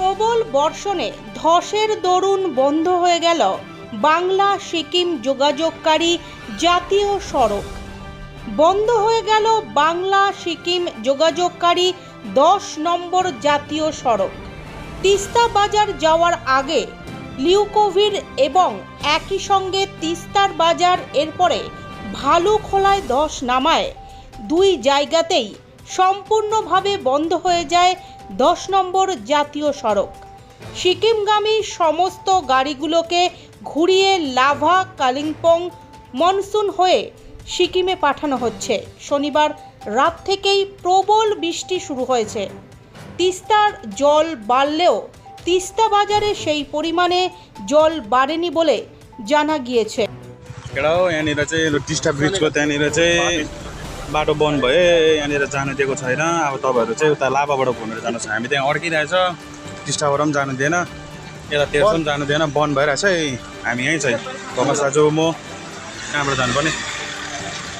প্রবল বর্ষণে ধসের দরুন বন্ধ হয়ে গেল বাংলা সিকিম যোগাযোগকারী জাতীয় সড়ক। বন্ধ হয়ে গেল বাংলা সিকিম যোগাযোগকারী দশ নম্বর জাতীয় সড়ক। তিস্তা বাজার যাওয়ার আগে লিউকোভির এবং একই সঙ্গে তিস্তার বাজার এরপরে ভালুখোলায় দশ নামায় দুই জায়গাতেই সম্পূর্ণভাবে বন্ধ হয়ে যায় দশ নম্বর জাতীয় সড়ক সিকিমগামী সমস্ত গাড়িগুলোকে ঘুরিয়ে লাভা কালিম্পং মনসুন হয়ে সিকিমে পাঠানো হচ্ছে শনিবার রাত থেকেই প্রবল বৃষ্টি শুরু হয়েছে তিস্তার জল বাড়লেও তিস্তা বাজারে সেই পরিমাণে জল বাড়েনি বলে জানা গিয়েছে केटा हो यहाँनिर चाहिँ लु टिस्टा ब्रिजको त्यहाँनिर चाहिँ बाटो बन्द भयो यहाँनिर जानु दिएको छैन। अब तपाईँहरू चाहिँ उता लाभाबाट घुमेर जानुहोस् हामी त्यहाँ अड्किरहेछ। टिस्टाबाट पनि जानु दिएन। यता तेर्सो पनि जानु दिएन। बन्द भइरहेछ है। हामी यहीँ चाहिँ भमस दाजु म कहाँबाट जानुपर्ने?